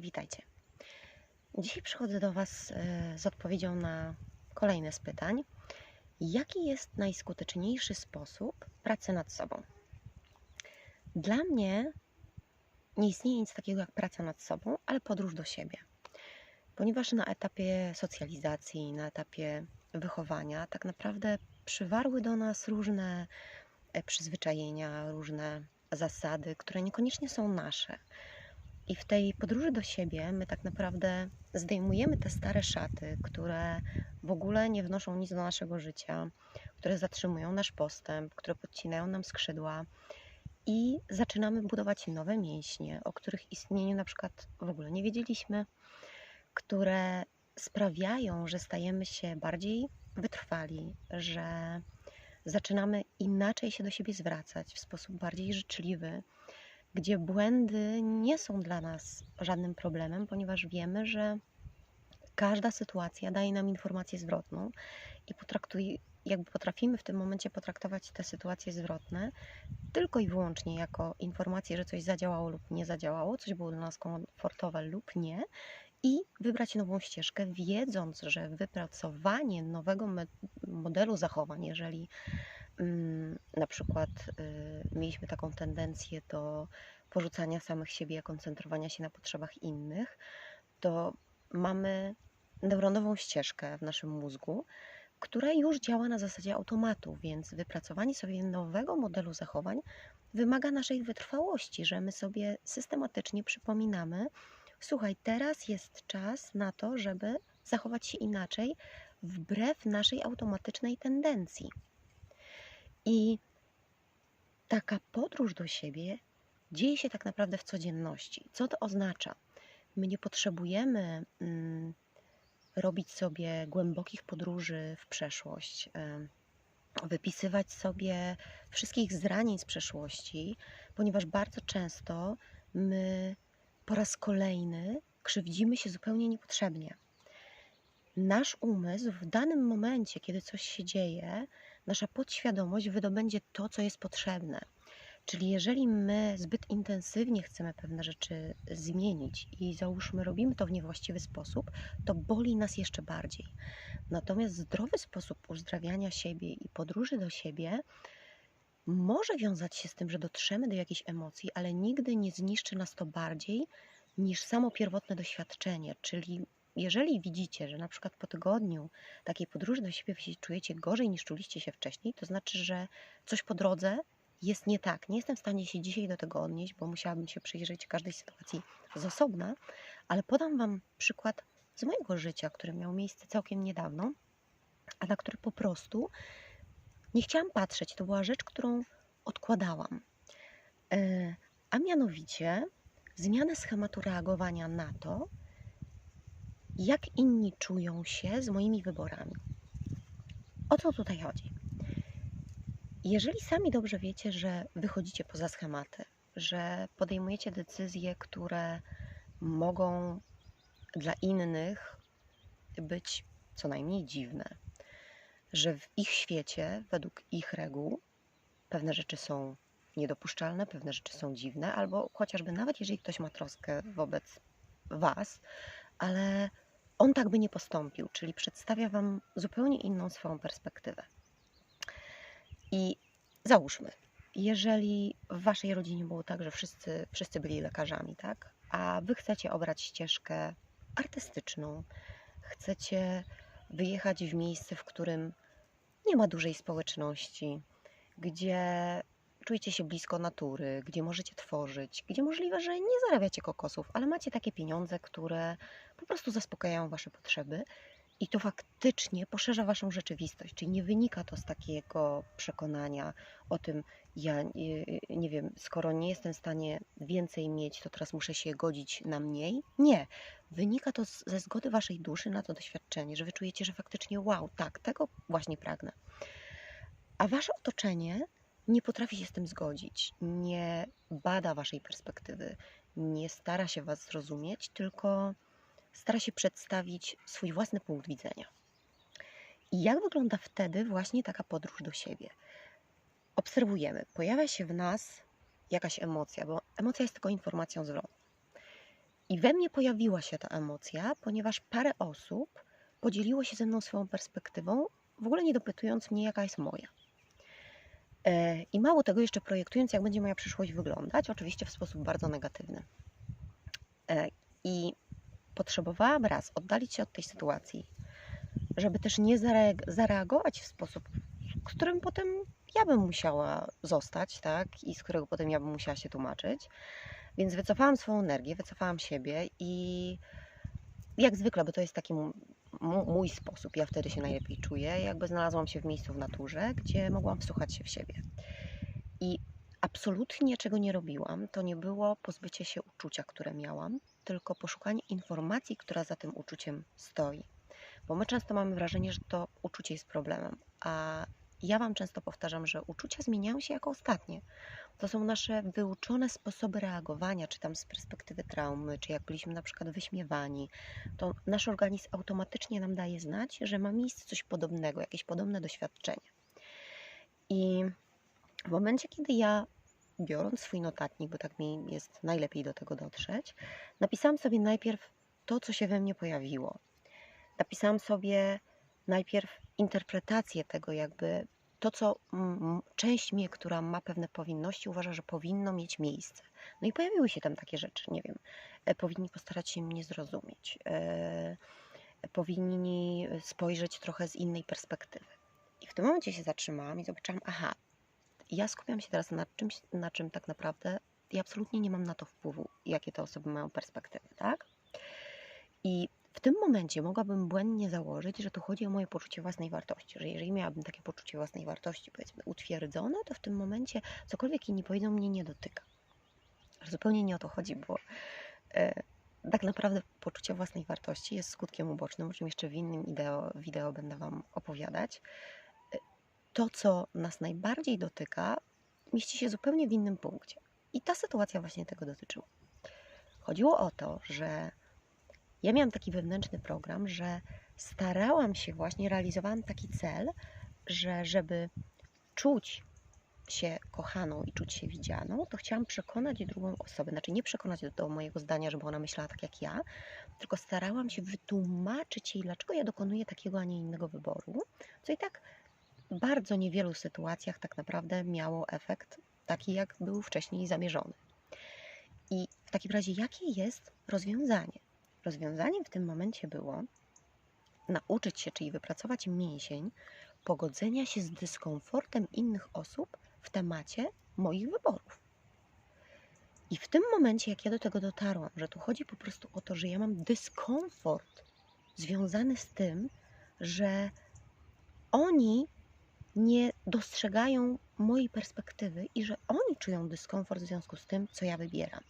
Witajcie. Dzisiaj przychodzę do Was e, z odpowiedzią na kolejne z pytań. Jaki jest najskuteczniejszy sposób pracy nad sobą? Dla mnie nie istnieje nic takiego jak praca nad sobą, ale podróż do siebie. Ponieważ na etapie socjalizacji, na etapie wychowania, tak naprawdę przywarły do nas różne e, przyzwyczajenia, różne zasady, które niekoniecznie są nasze. I w tej podróży do siebie my tak naprawdę zdejmujemy te stare szaty, które w ogóle nie wnoszą nic do naszego życia, które zatrzymują nasz postęp, które podcinają nam skrzydła. I zaczynamy budować nowe mięśnie, o których istnieniu na przykład w ogóle nie wiedzieliśmy, które sprawiają, że stajemy się bardziej wytrwali, że zaczynamy inaczej się do siebie zwracać w sposób bardziej życzliwy, gdzie błędy nie są dla nas żadnym problemem, ponieważ wiemy, że każda sytuacja daje nam informację zwrotną i potraktuj, jakby potrafimy w tym momencie potraktować te sytuacje zwrotne tylko i wyłącznie jako informację, że coś zadziałało lub nie zadziałało, coś było dla nas komfortowe lub nie i wybrać nową ścieżkę, wiedząc, że wypracowanie nowego modelu zachowań, jeżeli na przykład y, mieliśmy taką tendencję do porzucania samych siebie, koncentrowania się na potrzebach innych, to mamy neuronową ścieżkę w naszym mózgu, która już działa na zasadzie automatu, więc wypracowanie sobie nowego modelu zachowań wymaga naszej wytrwałości, że my sobie systematycznie przypominamy, słuchaj, teraz jest czas na to, żeby zachować się inaczej, wbrew naszej automatycznej tendencji. I taka podróż do siebie dzieje się tak naprawdę w codzienności. Co to oznacza? My nie potrzebujemy mm, robić sobie głębokich podróży w przeszłość, y, wypisywać sobie wszystkich zranień z przeszłości, ponieważ bardzo często my po raz kolejny krzywdzimy się zupełnie niepotrzebnie. Nasz umysł w danym momencie, kiedy coś się dzieje, nasza podświadomość wydobędzie to, co jest potrzebne. Czyli jeżeli my zbyt intensywnie chcemy pewne rzeczy zmienić i załóżmy robimy to w niewłaściwy sposób, to boli nas jeszcze bardziej. Natomiast zdrowy sposób uzdrawiania siebie i podróży do siebie może wiązać się z tym, że dotrzemy do jakiejś emocji, ale nigdy nie zniszczy nas to bardziej niż samo pierwotne doświadczenie. Czyli jeżeli widzicie, że na przykład po tygodniu takiej podróży do siebie się czujecie gorzej niż czuliście się wcześniej, to znaczy, że coś po drodze jest nie tak. Nie jestem w stanie się dzisiaj do tego odnieść, bo musiałabym się przyjrzeć każdej sytuacji z osobna, ale podam Wam przykład z mojego życia, który miał miejsce całkiem niedawno, a na który po prostu nie chciałam patrzeć. To była rzecz, którą odkładałam. E, a mianowicie zmianę schematu reagowania na to, jak inni czują się z moimi wyborami. O co tutaj chodzi? Jeżeli sami dobrze wiecie, że wychodzicie poza schematy, że podejmujecie decyzje, które mogą dla innych być co najmniej dziwne, że w ich świecie, według ich reguł, pewne rzeczy są niedopuszczalne, pewne rzeczy są dziwne, albo chociażby nawet jeżeli ktoś ma troskę wobec Was, ale on tak by nie postąpił, czyli przedstawia Wam zupełnie inną swoją perspektywę. I załóżmy, jeżeli w Waszej rodzinie było tak, że wszyscy, wszyscy byli lekarzami, tak? A Wy chcecie obrać ścieżkę artystyczną, chcecie wyjechać w miejsce, w którym nie ma dużej społeczności, gdzie czujecie się blisko natury, gdzie możecie tworzyć, gdzie możliwe, że nie zarabiacie kokosów, ale macie takie pieniądze, które po prostu zaspokajają Wasze potrzeby i to faktycznie poszerza Waszą rzeczywistość. Czyli nie wynika to z takiego przekonania o tym, ja nie, wiem, skoro nie jestem w stanie więcej mieć, to teraz muszę się godzić na mniej. Nie. Wynika to ze zgody Waszej duszy na to doświadczenie, że Wy czujecie, że faktycznie wow, tak, tego właśnie pragnę. A Wasze otoczenie nie potrafi się z tym zgodzić, nie bada Waszej perspektywy, nie stara się Was zrozumieć, tylko stara się przedstawić swój własny punkt widzenia. I jak wygląda wtedy właśnie taka podróż do siebie? Obserwujemy, pojawia się w nas jakaś emocja, bo emocja jest tylko informacją zwrotną. I we mnie pojawiła się ta emocja, ponieważ parę osób podzieliło się ze mną swoją perspektywą, w ogóle nie dopytując mnie, jaka jest moja. E, I mało tego, jeszcze projektując, jak będzie moja przyszłość wyglądać, oczywiście w sposób bardzo negatywny. E, I potrzebowałam raz oddalić się od tej sytuacji, żeby też nie zareagować w sposób, z którym potem ja bym musiała zostać, tak, i z którego potem ja bym musiała się tłumaczyć. Więc wycofałam swoją energię, wycofałam siebie i jak zwykle, bo to jest taki mój sposób, ja wtedy się najlepiej czuję, jakby znalazłam się w miejscu w naturze, gdzie mogłam wsłuchać się w siebie. I absolutnie czego nie robiłam, to nie było pozbycie się uczucia, które miałam, tylko poszukanie informacji, która za tym uczuciem stoi. Bo my często mamy wrażenie, że to uczucie jest problemem, a ja Wam często powtarzam, że uczucia zmieniają się jako ostatnie. To są nasze wyuczone sposoby reagowania, czy tam z perspektywy traumy, czy jak byliśmy na przykład wyśmiewani, to nasz organizm automatycznie nam daje znać, że ma miejsce coś podobnego, jakieś podobne doświadczenie. I w momencie, kiedy ja biorąc swój notatnik, bo tak mi jest najlepiej do tego dotrzeć, napisałam sobie najpierw to, co się we mnie pojawiło. Napisałam sobie najpierw interpretację tego, jakby to, co część mnie, która ma pewne powinności, uważa, że powinno mieć miejsce. No i pojawiły się tam takie rzeczy, nie wiem, e, powinni postarać się mnie zrozumieć, e, powinni spojrzeć trochę z innej perspektywy. I w tym momencie się zatrzymałam i zobaczyłam, aha, ja skupiam się teraz na czymś, na czym tak naprawdę ja absolutnie nie mam na to wpływu, jakie te osoby mają perspektywy, tak? I w tym momencie mogłabym błędnie założyć, że tu chodzi o moje poczucie własnej wartości, że jeżeli miałabym takie poczucie własnej wartości, powiedzmy, utwierdzone, to w tym momencie cokolwiek inni powiedzą, mnie nie dotyka. Ale zupełnie nie o to chodzi, bo e, tak naprawdę poczucie własnej wartości jest skutkiem ubocznym, o czym jeszcze w innym wideo, wideo będę Wam opowiadać. E, to, co nas najbardziej dotyka, mieści się zupełnie w innym punkcie. I ta sytuacja właśnie tego dotyczyła. Chodziło o to, że ja miałam taki wewnętrzny program, że starałam się właśnie, realizowałam taki cel, że żeby czuć się kochaną i czuć się widzianą, to chciałam przekonać drugą osobę, znaczy nie przekonać do, mojego zdania, żeby ona myślała tak jak ja, tylko starałam się wytłumaczyć jej, dlaczego ja dokonuję takiego, a nie innego wyboru, co i tak w bardzo niewielu sytuacjach tak naprawdę miało efekt taki, jak był wcześniej zamierzony. I w takim razie, jakie jest rozwiązanie? Rozwiązaniem w tym momencie było nauczyć się, czyli wypracować mięsień pogodzenia się z dyskomfortem innych osób w temacie moich wyborów. I w tym momencie, jak ja do tego dotarłam, że tu chodzi po prostu o to, że ja mam dyskomfort związany z tym, że oni nie dostrzegają mojej perspektywy i że oni czują dyskomfort w związku z tym, co ja wybieram.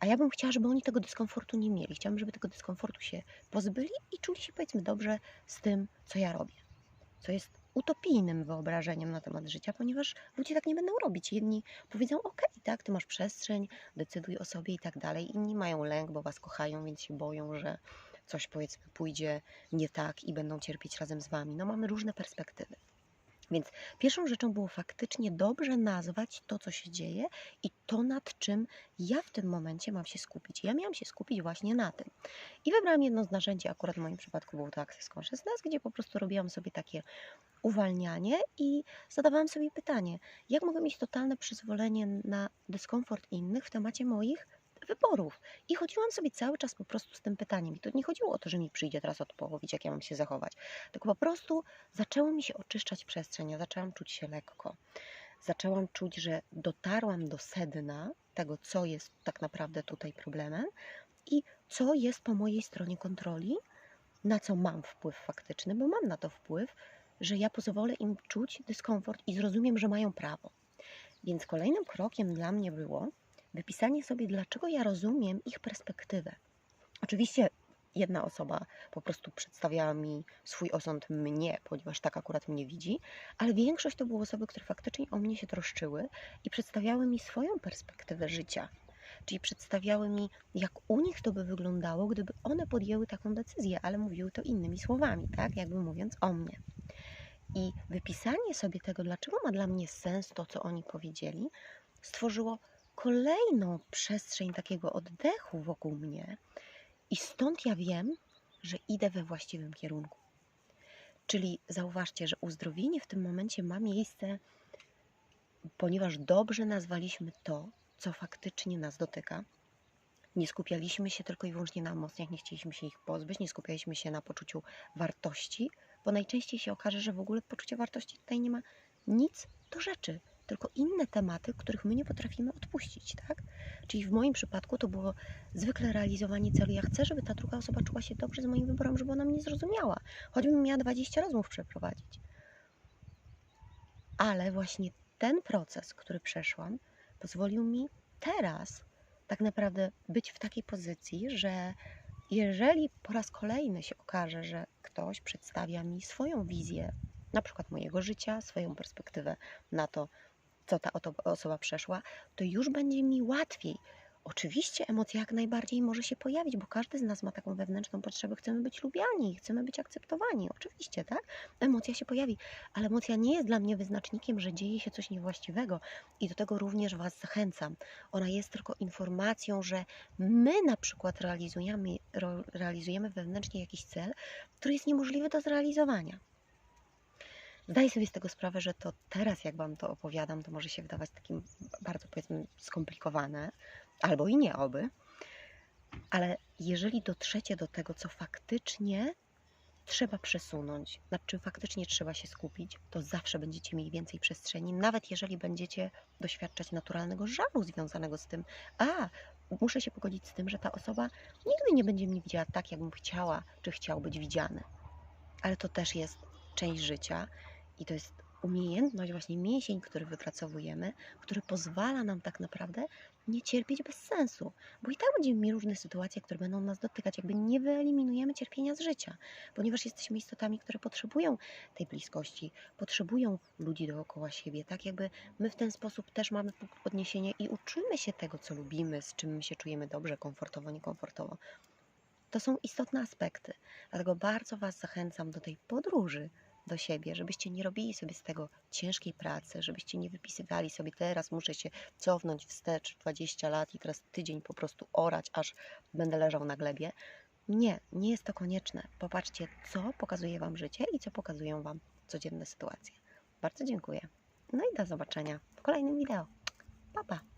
A ja bym chciała, żeby oni tego dyskomfortu nie mieli. Chciałabym, żeby tego dyskomfortu się pozbyli i czuli się, powiedzmy, dobrze z tym, co ja robię. Co jest utopijnym wyobrażeniem na temat życia, ponieważ ludzie tak nie będą robić. Jedni powiedzą, ok, tak, ty masz przestrzeń, decyduj o sobie i tak dalej. Inni mają lęk, bo was kochają, więc się boją, że coś, powiedzmy, pójdzie nie tak i będą cierpieć razem z wami. No mamy różne perspektywy. Więc pierwszą rzeczą było faktycznie dobrze nazwać to, co się dzieje i to, nad czym ja w tym momencie mam się skupić. Ja miałam się skupić właśnie na tym. I wybrałam jedno z narzędzi, akurat w moim przypadku był to Access Consciousness, gdzie po prostu robiłam sobie takie uwalnianie i zadawałam sobie pytanie, jak mogę mieć totalne przyzwolenie na dyskomfort innych w temacie moich wyborów. I chodziłam sobie cały czas po prostu z tym pytaniem. I to nie chodziło o to, że mi przyjdzie teraz odpowiedź, jak ja mam się zachować. Tylko po prostu zaczęło mi się oczyszczać przestrzeń. Ja zaczęłam czuć się lekko. Zaczęłam czuć, że dotarłam do sedna tego, co jest tak naprawdę tutaj problemem i co jest po mojej stronie kontroli, na co mam wpływ faktyczny, bo mam na to wpływ, że ja pozwolę im czuć dyskomfort i zrozumiem, że mają prawo. Więc kolejnym krokiem dla mnie było wypisanie sobie, dlaczego ja rozumiem ich perspektywę. Oczywiście jedna osoba po prostu przedstawiała mi swój osąd mnie, ponieważ tak akurat mnie widzi, ale większość to były osoby, które faktycznie o mnie się troszczyły i przedstawiały mi swoją perspektywę życia. Czyli przedstawiały mi, jak u nich to by wyglądało, gdyby one podjęły taką decyzję, ale mówiły to innymi słowami, tak? Jakby mówiąc o mnie. I wypisanie sobie tego, dlaczego ma dla mnie sens to, co oni powiedzieli, stworzyło kolejną przestrzeń takiego oddechu wokół mnie i stąd ja wiem, że idę we właściwym kierunku. Czyli zauważcie, że uzdrowienie w tym momencie ma miejsce, ponieważ dobrze nazwaliśmy to, co faktycznie nas dotyka. Nie skupialiśmy się tylko i wyłącznie na emocjach, nie chcieliśmy się ich pozbyć, nie skupialiśmy się na poczuciu wartości, bo najczęściej się okaże, że w ogóle poczucia wartości tutaj nie ma nic do rzeczy, tylko inne tematy, których my nie potrafimy odpuścić, tak? Czyli w moim przypadku to było zwykle realizowanie celu. Ja chcę, żeby ta druga osoba czuła się dobrze z moim wyborem, żeby ona mnie zrozumiała, choćbym miała 20 rozmów przeprowadzić. Ale właśnie ten proces, który przeszłam, pozwolił mi teraz tak naprawdę być w takiej pozycji, że jeżeli po raz kolejny się okaże, że ktoś przedstawia mi swoją wizję, na przykład mojego życia, swoją perspektywę na to, co ta osoba przeszła, to już będzie mi łatwiej. Oczywiście emocja jak najbardziej może się pojawić, bo każdy z nas ma taką wewnętrzną potrzebę. Chcemy być lubiani, chcemy być akceptowani. Oczywiście, tak? Emocja się pojawi, ale emocja nie jest dla mnie wyznacznikiem, że dzieje się coś niewłaściwego i do tego również Was zachęcam. Ona jest tylko informacją, że my na przykład realizujemy, realizujemy wewnętrznie jakiś cel, który jest niemożliwy do zrealizowania. Zdaję sobie z tego sprawę, że to teraz, jak Wam to opowiadam, to może się wydawać takim bardzo, powiedzmy, skomplikowane, albo i nie oby, ale jeżeli dotrzecie do tego, co faktycznie trzeba przesunąć, nad czym faktycznie trzeba się skupić, to zawsze będziecie mieli więcej przestrzeni, nawet jeżeli będziecie doświadczać naturalnego żalu związanego z tym, a muszę się pogodzić z tym, że ta osoba nigdy nie będzie mnie widziała tak, jakbym chciała, czy chciał być widziany. Ale to też jest część życia i to jest umiejętność, właśnie mięsień, który wypracowujemy, który pozwala nam tak naprawdę nie cierpieć bez sensu. Bo i tak będziemy mieli różne sytuacje, które będą nas dotykać, jakby nie wyeliminujemy cierpienia z życia, ponieważ jesteśmy istotami, które potrzebują tej bliskości, potrzebują ludzi dookoła siebie. Tak jakby my w ten sposób też mamy punkt podniesienia i uczymy się tego, co lubimy, z czym my się czujemy dobrze, komfortowo, niekomfortowo. To są istotne aspekty. Dlatego bardzo Was zachęcam do tej podróży do siebie, żebyście nie robili sobie z tego ciężkiej pracy, żebyście nie wypisywali sobie teraz muszę się cofnąć wstecz 20 lat i teraz tydzień po prostu orać, aż będę leżał na glebie. Nie, nie jest to konieczne. Popatrzcie, co pokazuje Wam życie i co pokazują Wam codzienne sytuacje. Bardzo dziękuję. No i do zobaczenia w kolejnym wideo. Pa, pa!